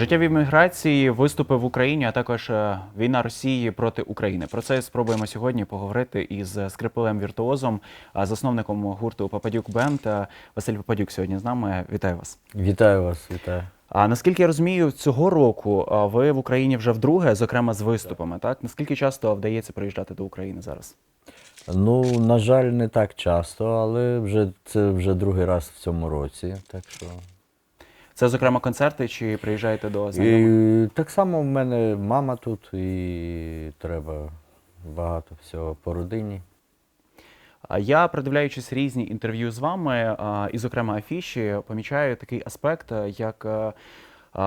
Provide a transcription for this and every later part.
Життєві міграції, виступи в Україні, а також е, війна Росії проти України. Про це спробуємо сьогодні поговорити із скрипелем віртуозом, засновником гурту Пападюк Бенд. Е, Василь Пападюк сьогодні з нами. Вітаю вас. Вітаю вас, вітаю. А наскільки я розумію, цього року ви в Україні вже вдруге, зокрема з виступами. Так наскільки часто вдається приїжджати до України зараз? Ну, на жаль, не так часто, але вже це вже другий раз в цьому році. Так що. Це зокрема концерти, чи приїжджаєте до знайомих? І так само в мене мама тут, і треба багато всього по родині. Я, придивляючись різні інтерв'ю з вами, і, зокрема, афіші, помічаю такий аспект, як е,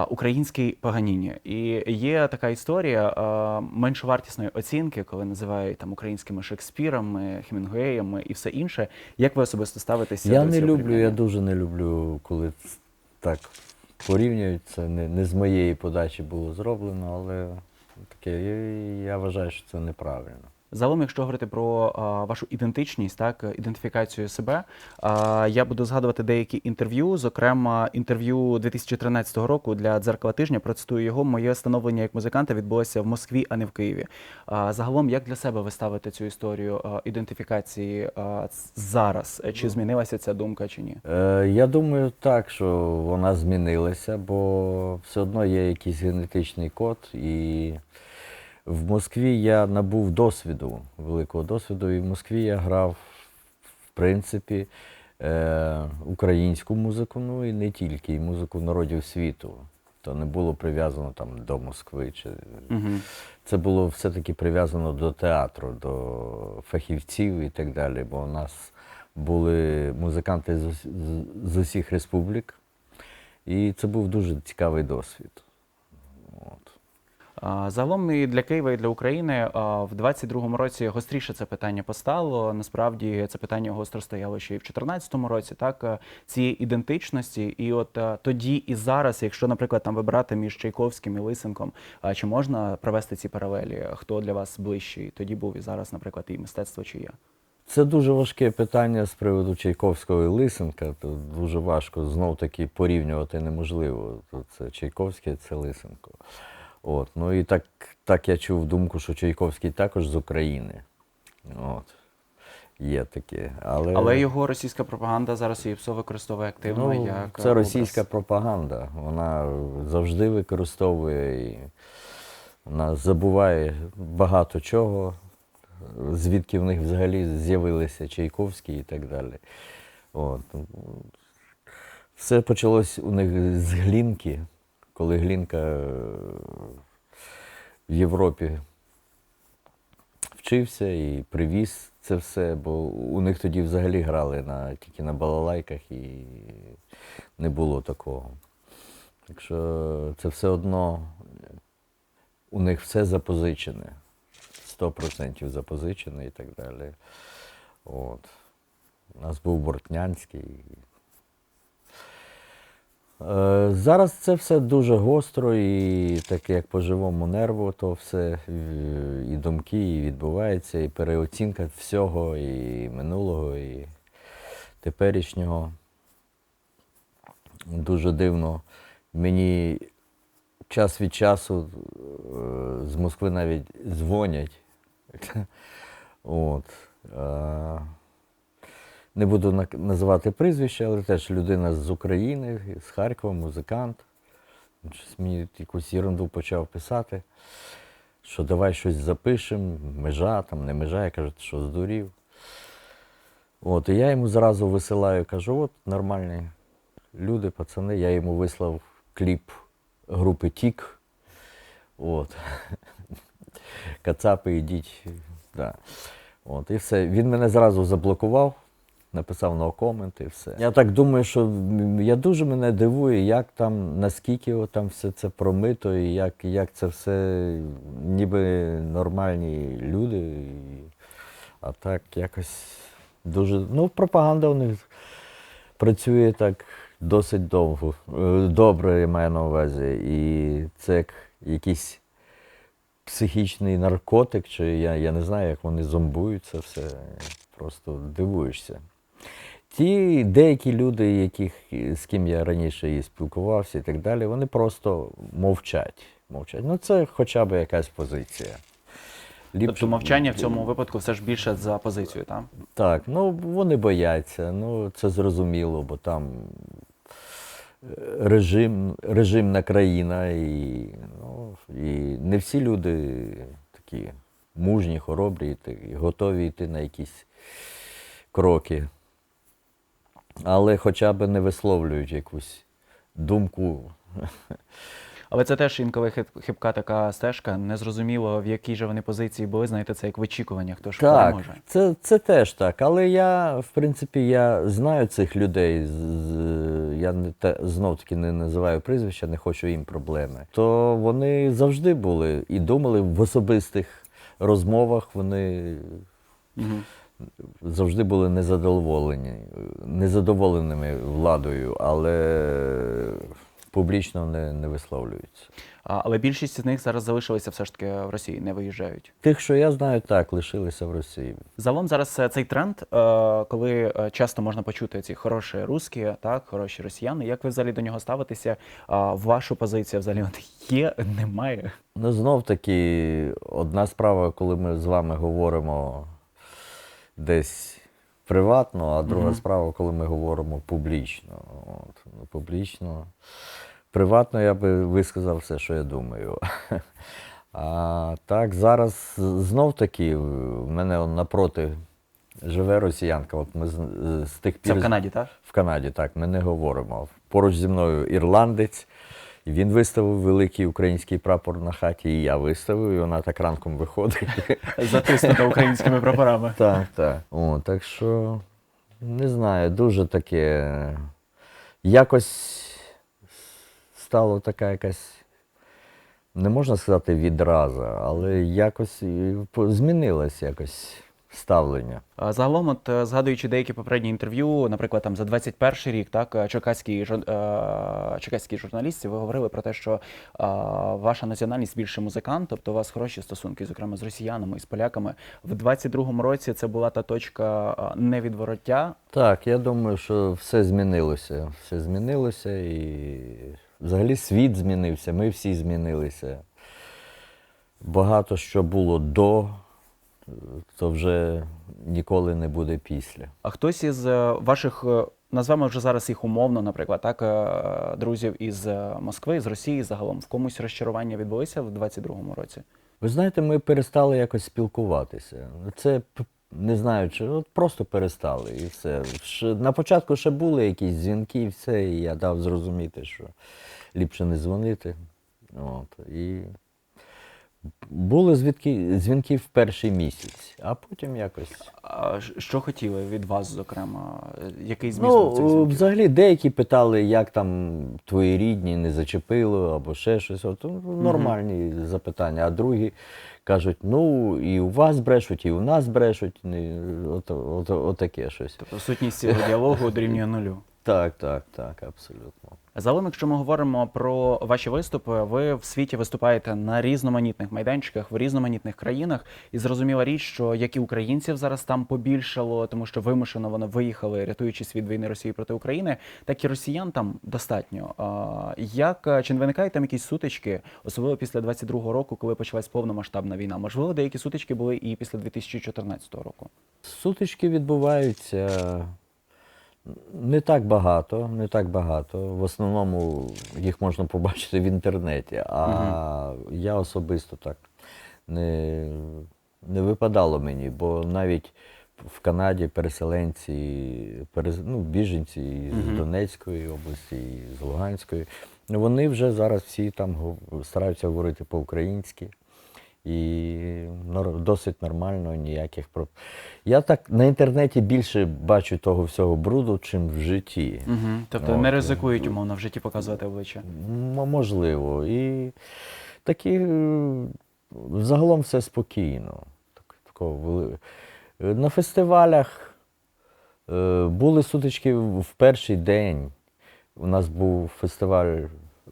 український Паганіні. І є така історія меншовартісної оцінки, коли називають там українськими Шекспірами, Хемінгуеями і все інше. Як ви особисто ставитеся Я до не цього люблю, я дуже не люблю, коли так порівнюють. Це не, не з моєї подачі було зроблено, але таке, я, я вважаю, що це неправильно. Загалом, якщо говорити про а, вашу ідентичність, так ідентифікацію себе, а, я буду згадувати деякі інтерв'ю, зокрема інтерв'ю 2013 року для дзеркала тижня. Процитую його. Моє становлення як музиканта відбулося в Москві, а не в Києві. А, загалом, як для себе ви ставите цю історію а, ідентифікації а, зараз? Чи змінилася ця думка, чи ні? Е, я думаю так, що вона змінилася, бо все одно є якийсь генетичний код. І в Москві я набув досвіду, великого досвіду, і в Москві я грав, в принципі, е, українську музику, ну і не тільки, і музику народів світу. То не було прив'язано там до Москви. Чи... Угу. Це було все-таки прив'язано до театру, до фахівців і так далі. Бо у нас були музиканти з, з, з усіх республік. І це був дуже цікавий досвід. Загалом і для Києва, і для України в 22-му році гостріше це питання постало. Насправді це питання гостро стояло ще і в 14-му році, так цієї ідентичності. І от тоді і зараз, якщо, наприклад, там вибирати між Чайковським і Лисенком, чи можна провести ці паралелі? Хто для вас ближчий? Тоді був і зараз, наприклад, і мистецтво чи я? Це дуже важке питання з приводу Чайковського і Лисенка. Тут дуже важко знов таки порівнювати неможливо. Тут це Чайковський, це Лисенко. От. Ну і так, так я чув думку, що Чайковський також з України. От. Є таке. Але, Але його російська пропаганда зараз і ПСО використовує активно ну, як це е, російська образ. пропаганда. Вона завжди використовує і вона забуває багато чого, звідки в них взагалі з'явилися Чайковські і так далі. От. Все почалось у них з Глінки, коли Глінка е, в Європі вчився і привіз це все, бо у них тоді взагалі грали на, тільки на балалайках і не було такого. Так що це все одно у них все запозичене. 100% запозичене і так далі. От. У нас був Бортнянський. Е, Зараз це все дуже гостро і таке, як по живому нерву, то все е, і думки, і відбувається, і переоцінка всього, і минулого, і теперішнього. Дуже дивно. Мені час від часу е, з Москви навіть дзвонять. От. Не буду називати прізвище, але теж людина з України, з Харкова, музикант. Щось мені якусь ерунду почав писати, що давай щось запишемо, межа, там не межа, я кажу, «Ти що здурів. От, і я йому зразу висилаю, кажу, от нормальні люди, пацани, я йому вислав кліп групи Тік. От. Кацапи, йдіть. Да. От, і все. Він мене зразу заблокував, написав comment і все. Я так думаю, що я дуже мене дивує, як там, наскільки там все це промито, і як, як це все ніби нормальні люди. І, а так якось дуже. Ну, пропаганда у них працює так досить довго. Е, Добре, я маю на увазі. І це як якийсь психічний наркотик, чи я, я не знаю, як вони зомбують це все. Просто дивуєшся. Ті деякі люди, яких, з ким я раніше і спілкувався і так далі, вони просто мовчать. мовчать. Ну, це хоча б якась позиція. Тобто мовчання в цьому випадку все ж більше за позицію, так? Так, ну вони бояться, ну це зрозуміло, бо там е, режим, режимна країна, і, ну, і не всі люди такі мужні, хоробрі, і готові йти на якісь кроки. Але хоча б не висловлюють якусь думку. Але це теж інколи хибка така стежка. Незрозуміло, в якій же вони позиції були. Знаєте, це як в очікуванні, хто ж Так, переможе. це, це теж так. Але я, в принципі, я знаю цих людей. Я не знов таки не називаю прізвища, не хочу їм проблеми. То вони завжди були і думали в особистих розмовах, вони Угу. Завжди були незадоволені, незадоволеними владою, але публічно не, не висловлюються. Але більшість з них зараз залишилися все ж таки в Росії, не виїжджають. Тих, що я знаю, так, лишилися в Росії. Загалом зараз е, цей тренд, е, коли е, часто можна почути ці хороші русські, так, хороші росіяни. Як ви взагалі до нього ставитеся? А, Вашу позицію взагалі от є, немає? Ну, знов таки, одна справа, коли ми з вами говоримо десь приватно, а друга Мгм. справа, коли ми говоримо публічно. От, ну, публічно. Приватно я би висказав все, що я думаю. А так, зараз знов таки в мене он напроти живе росіянка. От ми з, з тих пір Це в Канаді, так? в Канаді, так, ми не говоримо. Поруч зі мною ірландець. І він виставив великий український прапор на хаті, і я виставив, і вона так ранком виходить. Затиснута українськими прапорами. Так, так. О, так що, не знаю, дуже таке. Якось стало така якась, не можна сказати відраза, але якось змінилось якось ставлення. Загалом, от е, згадуючи деякі попередні інтерв'ю, наприклад, там за 21 рік, так е, черкаські е, черкаські журналісти, ви говорили про те, що ваша національність більше музикант, тобто у вас хороші стосунки, зокрема з росіянами і з поляками. В 22-му році це була та точка невідвороття. Так, я думаю, що все змінилося. Все змінилося і взагалі світ змінився, ми всі змінилися. Багато що було до, то вже ніколи не буде після. А хтось із е, ваших, е, назвемо вже зараз їх умовно, наприклад, так, е, друзів із Москви, з Росії загалом, в комусь розчарування відбулися в 22-му році? Ви знаєте, ми перестали якось спілкуватися. Це не знаю, чи от просто перестали і все. На початку ще були якісь дзвінки, і все, і я дав зрозуміти, що ліпше не дзвонити. От, і були дзвінки, дзвінки в перший місяць, а потім якось. А що хотіли від вас, зокрема? Який зміст був цих Ну, дзвінків? взагалі, деякі питали, як там твої рідні не зачепило або ще щось. От, ну, нормальні запитання. А другі кажуть, ну і у вас брешуть, і у нас брешуть. Не- От, от, от, таке щось. Тобто сутність цього діалогу дорівнює нулю. Так, так, так, абсолютно. Загалом, якщо ми говоримо про ваші виступи, ви в світі виступаєте на різноманітних майданчиках в різноманітних країнах, і зрозуміла річ, що як і українців зараз там побільшало, тому що вимушено вони виїхали, рятуючись від війни Росії проти України, так і росіян там достатньо. Як чи не виникають там якісь сутички, особливо після 22-го року, коли почалась повномасштабна війна? Можливо, деякі сутички були і після 2014 року. Сутички відбуваються не так багато, не так багато. В основному їх можна побачити в інтернеті, а я особисто так не, не випадало мені, бо навіть в Канаді переселенці, перез, ну, біженці з Мгм. Донецької області, і з Луганської, вони вже зараз всі там стараються говорити по-українськи. І досить нормально, ніяких про. Я так на інтернеті більше бачу того всього бруду, чим в житті. Угу. Тобто От, не ризикують умовно в житті показувати обличчя. Можливо. І такі е, загалом все спокійно. Так, такого Е, На фестивалях е, були сутички в перший день. У нас був фестиваль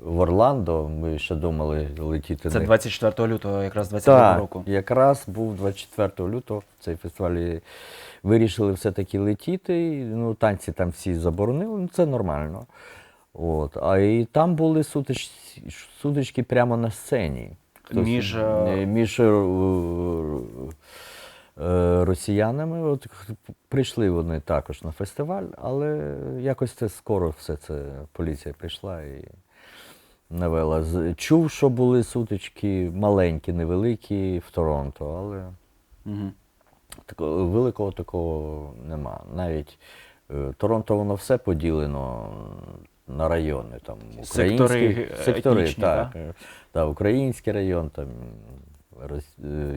в Орландо. Ми ще думали летіти Це на 24 лютого, якраз 22 так, року. якраз був 24 лютого в цей фестиваль. вирішили все-таки летіти. і, Ну, танці там всі заборонили, ну це нормально. От. А і там були сутич... сутички прямо на сцені. Хтось- Між, е, е, між е, е, росіянами. От х- прийшли вони також на фестиваль, але якось це скоро все це поліція прийшла і навела. Чув, що були сутички маленькі, невеликі в Торонто, але Угу. такого, великого такого нема. Навіть е, Торонто воно все поділено на райони. Там, Сектори, українські- е, сектори етнічні, так. та? е, та, український район, там,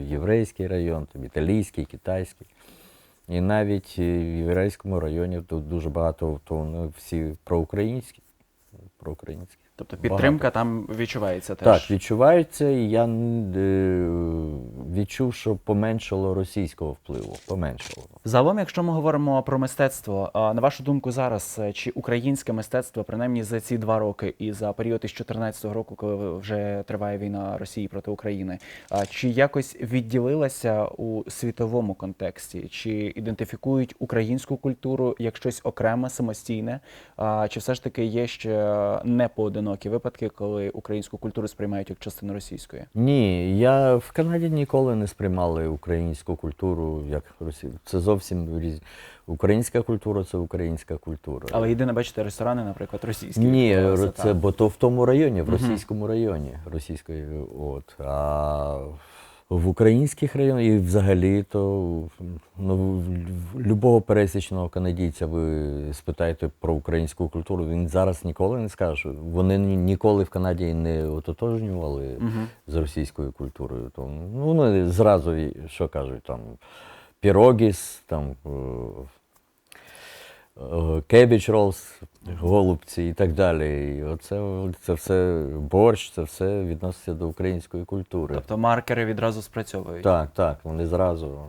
єврейський район, там, італійський, китайський. І навіть в єврейському районі тут дуже багато, то вони всі проукраїнські. проукраїнські. Тобто підтримка там відчувається теж. Так, відчувається, і я е, відчув, що поменшало російського впливу. Поменшало. Загалом, якщо ми говоримо про мистецтво, на вашу думку, зараз е, чи українське мистецтво, принаймні за ці два роки і за період із 2014 року, коли вже триває війна Росії проти України, чи якось відділилася у світовому контексті? Чи ідентифікують українську культуру як щось окреме, самостійне? Чи все ж таки є ще непоодинокі випадки, коли українську культуру сприймають як частину російської? Ні, я в Канаді ніколи не сприймали українську культуру як Росію. Це зовсім різні. Українська культура це українська культура. Але єдине, бачите, ресторани, наприклад, російські. Ні, це там. бо то в тому районі, в російському районі. Російської, от. А в українських районах і взагалі то ну, любого пересічного канадійця ви спитаєте про українську культуру, він зараз ніколи не скаже. Вони ніколи в Канаді не ототожнювали Мгм. з російською культурою. То, ну, вони зразу, що кажуть, там пірогіс, там е, е, кебіч ролс, голубці і так далі. І оце це все борщ, це все відноситься до української культури. Тобто маркери відразу спрацьовують. Так, так, вони зразу.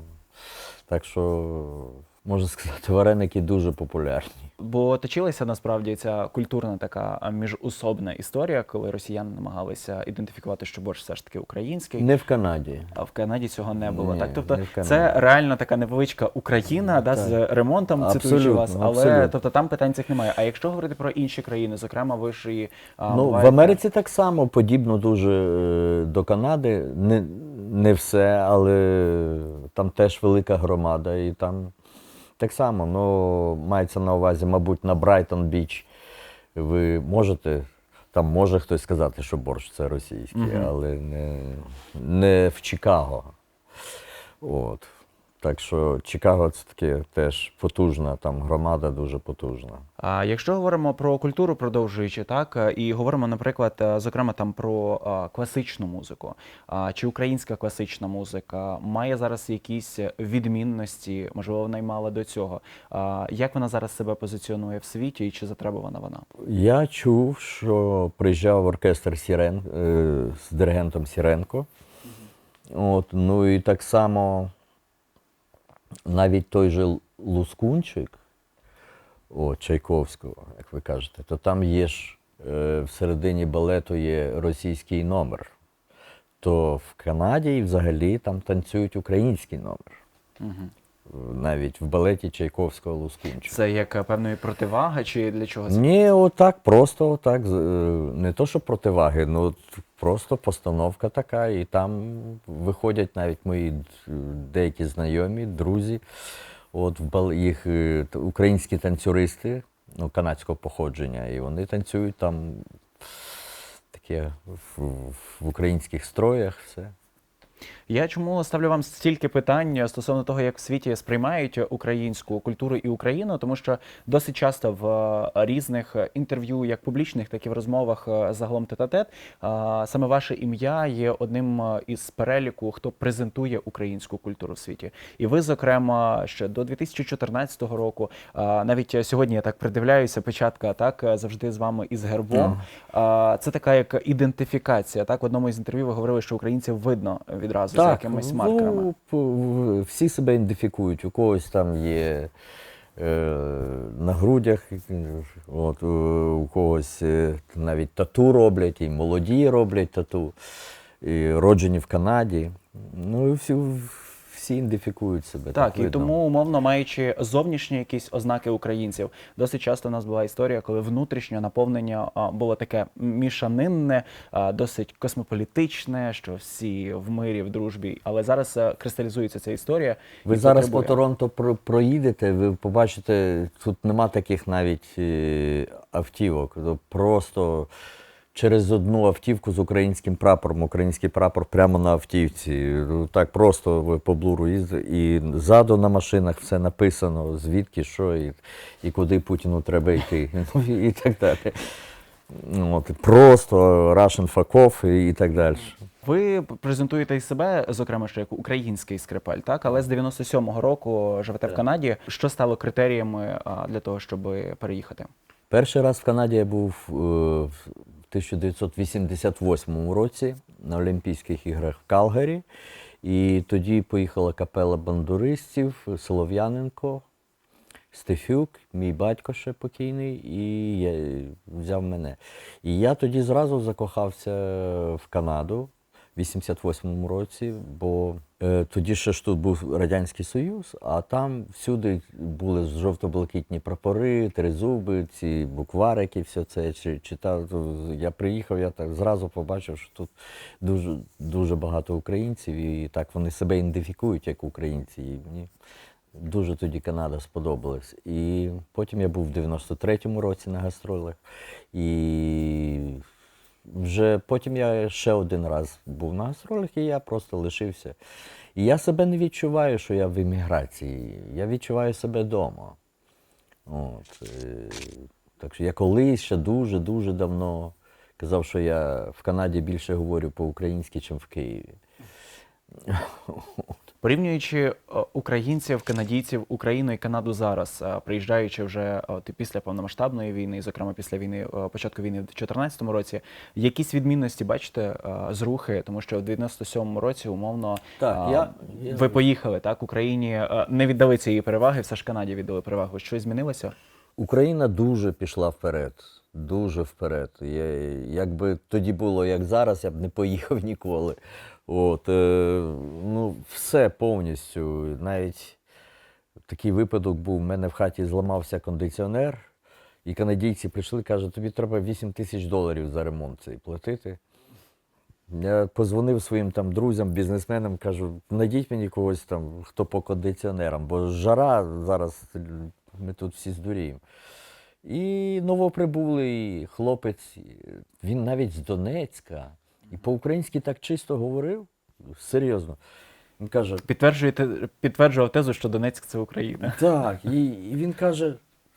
Так що, можна сказати, вареники дуже популярні. Бо точилася насправді ця культурна така міжусобна історія, коли росіяни намагалися ідентифікувати, що борщ все ж таки український. Не в Канаді. А в Канаді цього не було. Ні, так, тобто не це реально така невеличка Україна, да, з ремонтом, цитуючи вас, але абсолютно. тобто там питань цих немає. А якщо говорити про інші країни, зокрема, ви ж і а, Ну, в Америці так само подібно дуже е, до Канади. Не, не все, але там теж велика громада, і там так само, ну, мається на увазі, мабуть, на Брайтон Біч. Ви можете, там може хтось сказати, що борщ це російський, Мгм. але не, не в Чикаго. От. Так що Чикаго це таке теж потужна, там громада дуже потужна. А якщо говоримо про культуру, продовжуючи так, е, і говоримо, наприклад, е, зокрема там про класичну музику, чи українська класична музика має зараз якісь відмінності, можливо, вона й мала до цього. Як вона зараз себе позиціонує в світі, і чи затребувана вона? Я чув, що приїжджав оркестр Сірен е, з диригентом Сіренко. От, ну і так само навіть той же Лускунчик, о, Чайковського, як ви кажете, то там є ж е, всередині балету є російський номер. То в Канаді і взагалі там танцюють український номер. Угу. Навіть в балеті Чайковського Лускунчика. Це як е, певної противаги, чи для чого це? Ні, отак, просто отак. Не то, що противаги, ну от просто постановка така, і там виходять навіть мої деякі знайомі, друзі. От в бал- їх е, українські танцюристи ну, канадського походження, і вони танцюють там таке в, в українських строях, все. Я чому ставлю вам стільки питань стосовно того, як в світі сприймають українську культуру і Україну, тому що досить часто в е, різних інтерв'ю, як публічних, так і в розмовах е, загалом тет-а-тет, саме ваше ім'я є одним е, із переліку, хто презентує українську культуру в світі. І ви, зокрема, ще до 2014 року, навіть сьогодні я так придивляюся, печатка так завжди з вами із гербом. Це така як ідентифікація. Так, в одному із інтерв'ю ви говорили, що українців видно відразу за якимись маркерами. ну, всі себе ідентифікують. У когось там є е, на грудях, от, е, у когось е, навіть тату роблять, і молоді роблять тату, і роджені в Канаді. Ну, і всі, всі ідентифікують себе. Так, і видно. тому, умовно маючи зовнішні якісь ознаки українців, досить часто у нас була історія, коли внутрішнє наповнення було таке мішанинне, досить космополітичне, що всі в мирі, в дружбі. Але зараз е, кристалізується ця історія. Ви зараз по. Торонто про- проїдете, ви побачите, тут нема таких навіть е, автівок. Просто через одну автівку з українським прапором, український прапор прямо на автівці. Так просто по блуру і ззаду на машинах все написано, звідки, що і, і куди Путіну треба йти. Ну, і, і так далі. Ну, От, просто Russian fuck off і, і так далі. Ви презентуєте і себе, зокрема, що як український скрипаль, так? Але з 97-го року живете в Канаді. Що стало критеріями для того, щоб переїхати? Перший раз в Канаді я був е, 1988 році на Олімпійських іграх в Калгарі. І тоді поїхала капела бандуристів, Солов'яненко, Стефюк, мій батько ще покійний, і я, взяв мене. І я тоді зразу закохався в Канаду в 88-му році, бо тоді ще ж тут був Радянський Союз, а там всюди були жовто-блакитні прапори, тризуби, ці букварики, все це чи- читав. Я приїхав, я так зразу побачив, що тут дуже, дуже багато українців, і так вони себе ідентифікують як українці. І мені дуже тоді Канада сподобалась. І потім я був в 93-му році на гастролях. І вже потім я ще один раз був на гастролях, і я просто лишився. І я себе не відчуваю, що я в еміграції. Я відчуваю себе вдома. От, е, так що я колись ще дуже-дуже давно казав, що я в Канаді більше говорю по-українськи, ніж в Києві. Порівнюючи е, українців, канадійців, Україну і Канаду зараз, е, приїжджаючи вже е, от, після повномасштабної війни, і, зокрема після війни, початку війни в 2014 році, якісь відмінності бачите з рухи, тому що в 97-му році умовно Так, я- я- ви поїхали так Україні, не віддали цієї переваги, все ж Канаді віддали перевагу. Щось змінилося? Україна дуже пішла вперед. Дуже вперед. Я, якби тоді було, як зараз, я б не поїхав ніколи. От, е, ну, все повністю. Навіть такий випадок був, в мене в хаті зламався кондиціонер, і канадійці прийшли, кажуть, тобі треба 8 тисяч доларів за ремонт цей платити. Я позвонив своїм там друзям, бізнесменам, кажу, знайдіть мені когось там, хто по кондиціонерам, бо жара зараз ми тут всі здуріємо. І новоприбулий хлопець, він навіть з Донецька, і по-українськи так чисто говорив. Серйозно. Він каже: Підтверджуєте, підтверджував тезу, що Донецьк це Україна. так, і, і він каже,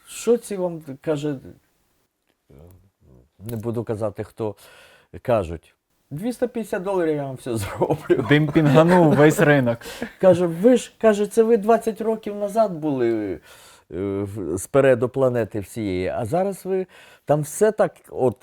що ці вам каже, не буду казати, хто кажуть. 250 доларів я вам все зроблю. Демпінганув весь ринок. Каже, ви ж каже, це ви 20 років назад були спереду планети всієї, а зараз ви там все так, от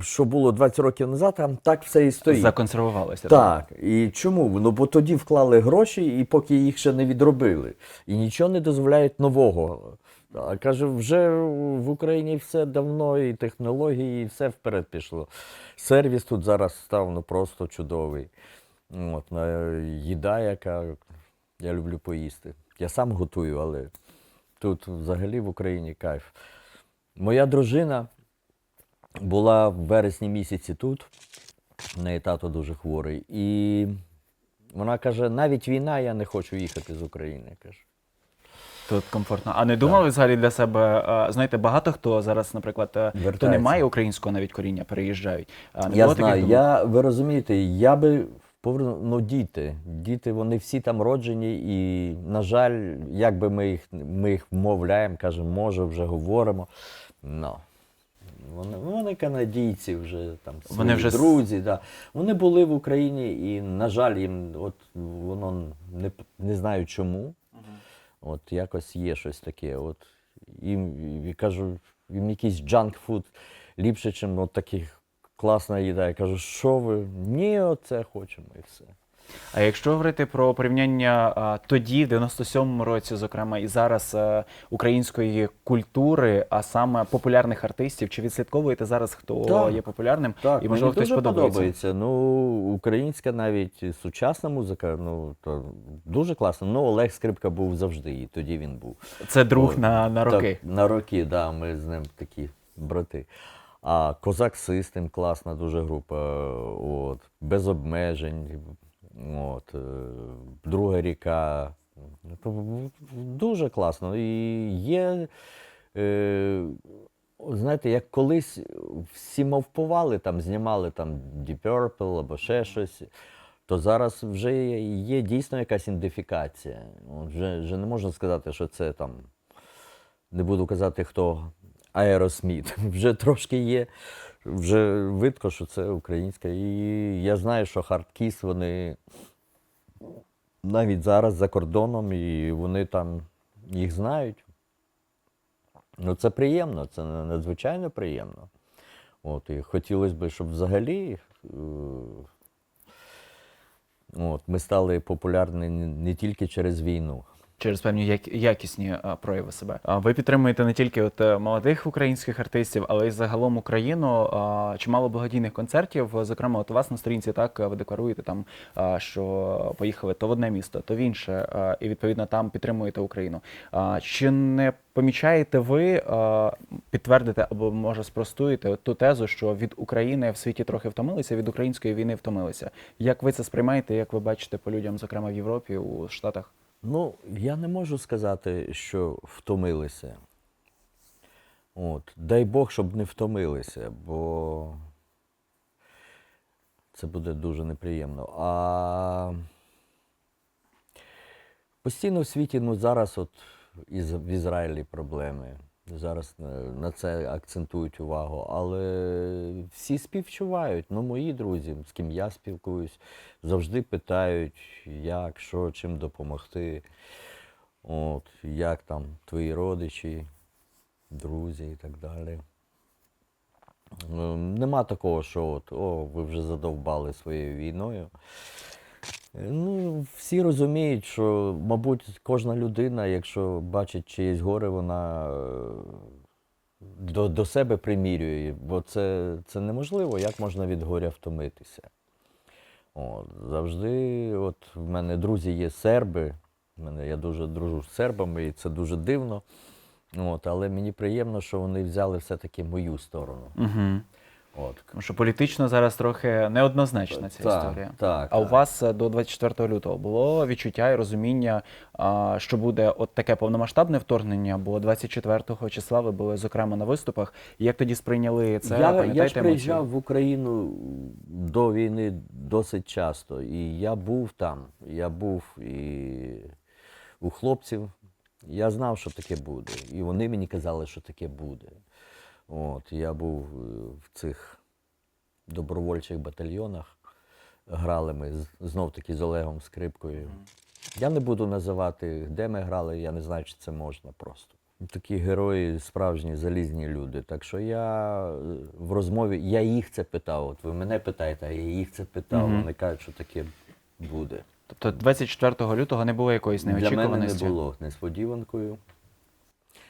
що було 20 років назад, там так все і стоїть. Законсервувалося. Так, так. і чому? Ну бо тоді вклали гроші, і поки їх ще не відробили. І нічого не дозволяють нового. А каже, вже в Україні все давно, і технології, і все вперед пішло. Сервіс тут зараз став ну, просто чудовий. От, е, їда, яка я люблю поїсти. Я сам готую, але тут взагалі в Україні кайф. Моя дружина була в вересні місяці тут. В неї тато дуже хворий. І вона каже: навіть війна, я не хочу їхати з України. каже. Тут комфортно. А не думали взагалі для себе? е, Знаєте, багато хто зараз, наприклад, е, хто не має українського навіть коріння, переїжджають. А не Я було таких знаю, думок? я, ви розумієте, я би ну діти. Діти, вони всі там роджені, і, на жаль, як би ми їх, ми їх вмовляємо, кажемо, може, вже говоримо. Ну, вони, вони канадійці вже там свої Вони вже друзі. Да. Вони були в Україні, і, на жаль, їм от воно не, не знаю чому. От якось є щось таке. От їм і кажу, їм якийсь джанк фуд ліпше, ніж от таких класна їда. Я кажу, що ви? Ні, оце хочемо і все. А якщо говорити про порівняння а, тоді, в 97-му році, зокрема, і зараз е, української культури, а саме популярних артистів, чи відслідковуєте зараз, хто Так. є популярним? Так, і можливо мені хтось дуже подобається? подобається. Ну, українська навіть сучасна музика, ну то дуже класно. Ну, Олег Скрипка був завжди, і тоді він був. Це друг От, на, на роки. Так, на роки, да, ми з ним такі брати. А Козак Систем класна дуже група. От, без обмежень. От, е, друга ріка. Дуже класно. І є. Е, знаєте, як колись всі мовпували, там, знімали там Deep Purple або ще щось, то зараз вже є дійсно якась ідентифікація. Вже, вже не можна сказати, що це там не буду казати, хто Аеросміт. Вже трошки є, вже видко, що це українська. І я знаю, що хардкіс вони навіть зараз за кордоном, і вони там їх знають. Ну, це приємно, це надзвичайно приємно. От, і хотілося б, щоб взагалі е, от, ми стали популярні не- не тільки через війну. Через певні як- якісні а, прояви себе. Ви підтримуєте не тільки от е, молодих українських артистів, але й загалом Україну. Чимало благодійних концертів. Зокрема, от у вас на сторінці так ви декларуєте там, що поїхали то в одне місто, то в інше, і відповідно там підтримуєте Україну. А, Чи не помічаєте ви підтвердите або може спростуєте ту тезу, що від України в світі трохи втомилися, від української війни втомилися? Як ви це сприймаєте? Як ви бачите по людям, зокрема в Європі, у Штатах? Ну, я не можу сказати, що втомилися. От. Дай Бог, щоб не втомилися, бо це буде дуже неприємно. А постійно в світі, ну зараз от із, в Ізраїлі проблеми. Зараз на, на це акцентують увагу. Але всі співчувають. Ну, мої друзі, з ким я спілкуюсь, завжди питають, як, що, чим допомогти. От, як там твої родичі, друзі і так далі. Е, Нема такого, що от, о, ви вже задовбали своєю війною. Ну, всі розуміють, що, мабуть, кожна людина, якщо бачить чиєсь горе, вона е, до, до себе примірює, бо це, це неможливо, як можна від горя втомитися. От, завжди, от в мене друзі є серби, в мене, я дуже дружу з сербами, і це дуже дивно. От, але мені приємно, що вони взяли все-таки мою сторону. Угу. От. Тому що політично зараз трохи неоднозначна ця Так, історія. так, а у вас е, до 24 лютого було відчуття і розуміння, що буде от таке повномасштабне вторгнення, бо 24 числа ви були зокрема на виступах. Як тоді сприйняли це? я, я ж емоції? приїжджав в Україну до війни досить часто, і я був там. Я був і у хлопців. Я знав, що таке буде. І вони мені казали, що таке буде. От, я був е, в цих добровольчих батальйонах. Грали ми знов-таки з Олегом Скрипкою. Я не буду називати, де ми грали, я не знаю, чи це можна просто. Такі герої, справжні залізні люди. Так що я е, в розмові, я їх це питав. От ви мене питаєте, а я їх це питав. Вони кажуть, що таке буде. Тобто 24 лютого не було якоїсь Для мене не було несподіванкою.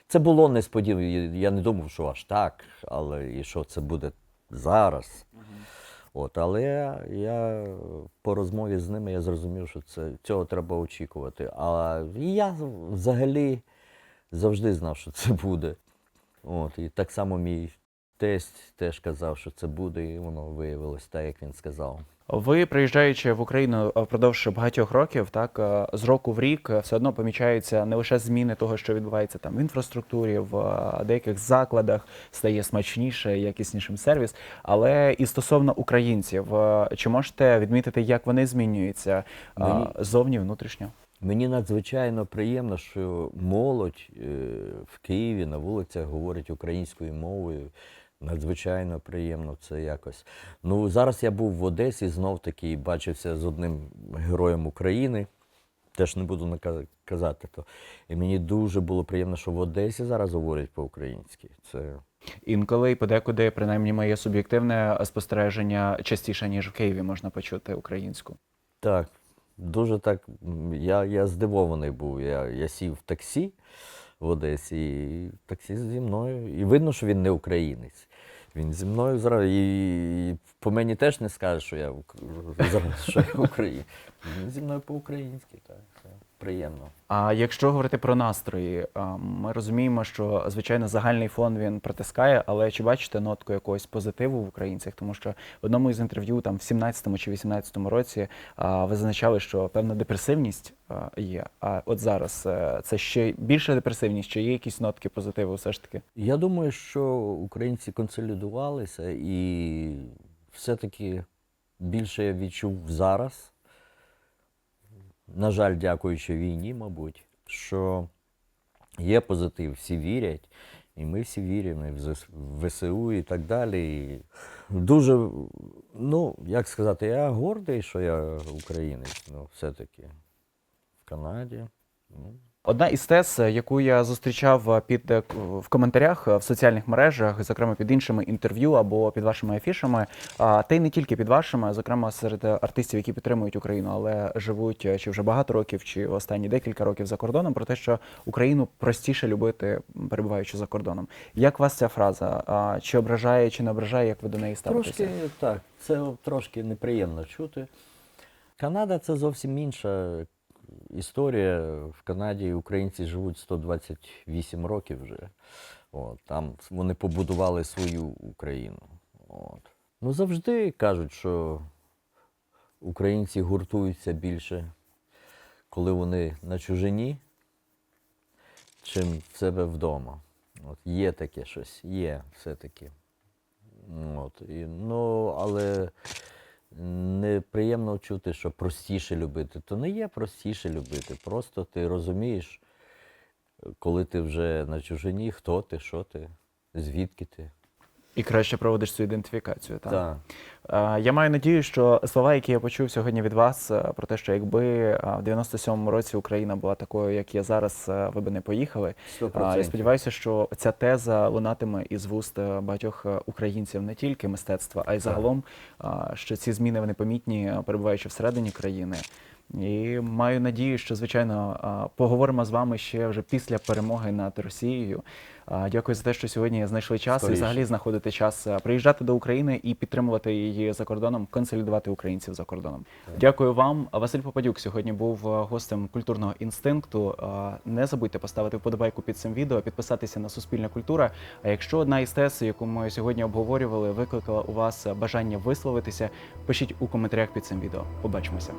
Це було несподівано. Я не думав, що аж так, але і що це буде зараз. От, але я, я по розмові з ними я зрозумів, що це, цього треба очікувати. А я взагалі завжди знав, що це буде. От, і так само мій тесть теж казав, що це буде, і воно виявилось так, як він сказав. Ви приїжджаючи в Україну е, впродовж багатьох років, так е, з року в рік е, все одно помічаються не лише зміни того, що відбувається там в інфраструктурі, в деяких закладах стає смачніше, якіснішим сервіс. Але і стосовно українців, чи можете відмітити, як вони змінюються Мені- зовні, внутрішньо? Мені надзвичайно приємно, що молодь в Києві на вулицях говорить українською мовою. Надзвичайно приємно це якось. Ну, зараз я був в Одесі, знов таки бачився з одним героєм України. Теж не буду казати то. І мені дуже було приємно, що в Одесі зараз говорять по-українськи. Це Інколи і подекуди, принаймні, моє суб'єктивне спостереження частіше ніж в Києві можна почути українську. так. дуже так. Я, я здивований був. Я, я сів в таксі в Одесі, і таксі зі мною. І видно, що він не українець. Він зі мною зразу. І, по мені теж не скаже, що я, що я українець. Він зі мною по-українськи, так. Приємно. А якщо говорити про настрої, ми розуміємо, що звичайно загальний фон він притискає, але чи бачите нотку якогось позитиву в українцях? Тому що в одному із інтерв'ю, там в 17-му чи 18-му році, а, ви зазначали, що певна депресивність є. А от зараз е, це ще більша депресивність, чи є якісь нотки позитиву все ж таки? Я думаю, що українці консолідувалися і все-таки більше я відчув зараз. На жаль, дякуючи війні, мабуть, що є позитив, всі вірять, і ми всі віримо і в ВСУ і так далі. І дуже, ну, як сказати, я гордий, що я українець, ну, все-таки в Канаді. Ну, Одна із тез, яку я зустрічав е, під е, в коментарях е, в соціальних мережах, зокрема під іншими інтерв'ю або під вашими афішами, та й не тільки під вашими, зокрема серед артистів, які підтримують Україну, але живуть чи вже багато років, чи останні декілька років за кордоном, про те, що Україну простіше любити, перебуваючи за кордоном. Як вас ця фраза? Чи ображає, чи не ображає, як ви до неї ставитеся? Трошки так, це трошки неприємно чути. Канада це зовсім інша історія. В Канаді українці живуть 128 років вже. От, там вони побудували свою Україну. От. Ну, завжди кажуть, що українці гуртуються більше, коли вони на чужині, чим в себе вдома. От, є таке щось, є все-таки. От, і, ну, але неприємно чути, що простіше любити. То не є простіше любити. Просто ти розумієш, коли ти вже на чужині, хто ти, що ти, звідки ти. І краще проводиш цю ідентифікацію. Так? Так. Е, Я маю надію, що слова, які я почув сьогодні від вас, е, про те, що якби е, в 97-му році Україна була такою, як є зараз, е, ви би не поїхали. Сто А, Я сподіваюся, що ця теза лунатиме із вуст багатьох українців не тільки мистецтва, а й загалом, а, що ці зміни вони помітні, перебуваючи всередині країни. І маю надію, що звичайно поговоримо з вами ще вже після перемоги над Росією. Дякую за те, що сьогодні знайшли час і взагалі знаходити час приїжджати до України і підтримувати її за кордоном, консолідувати українців за кордоном. Дякую вам. Василь Попадюк сьогодні був гостем культурного інстинкту. Не забудьте поставити вподобайку під цим відео, підписатися на Суспільна культура. А якщо одна із тез, яку ми сьогодні обговорювали, викликала у вас бажання висловитися, пишіть у коментарях під цим відео. Побачимося.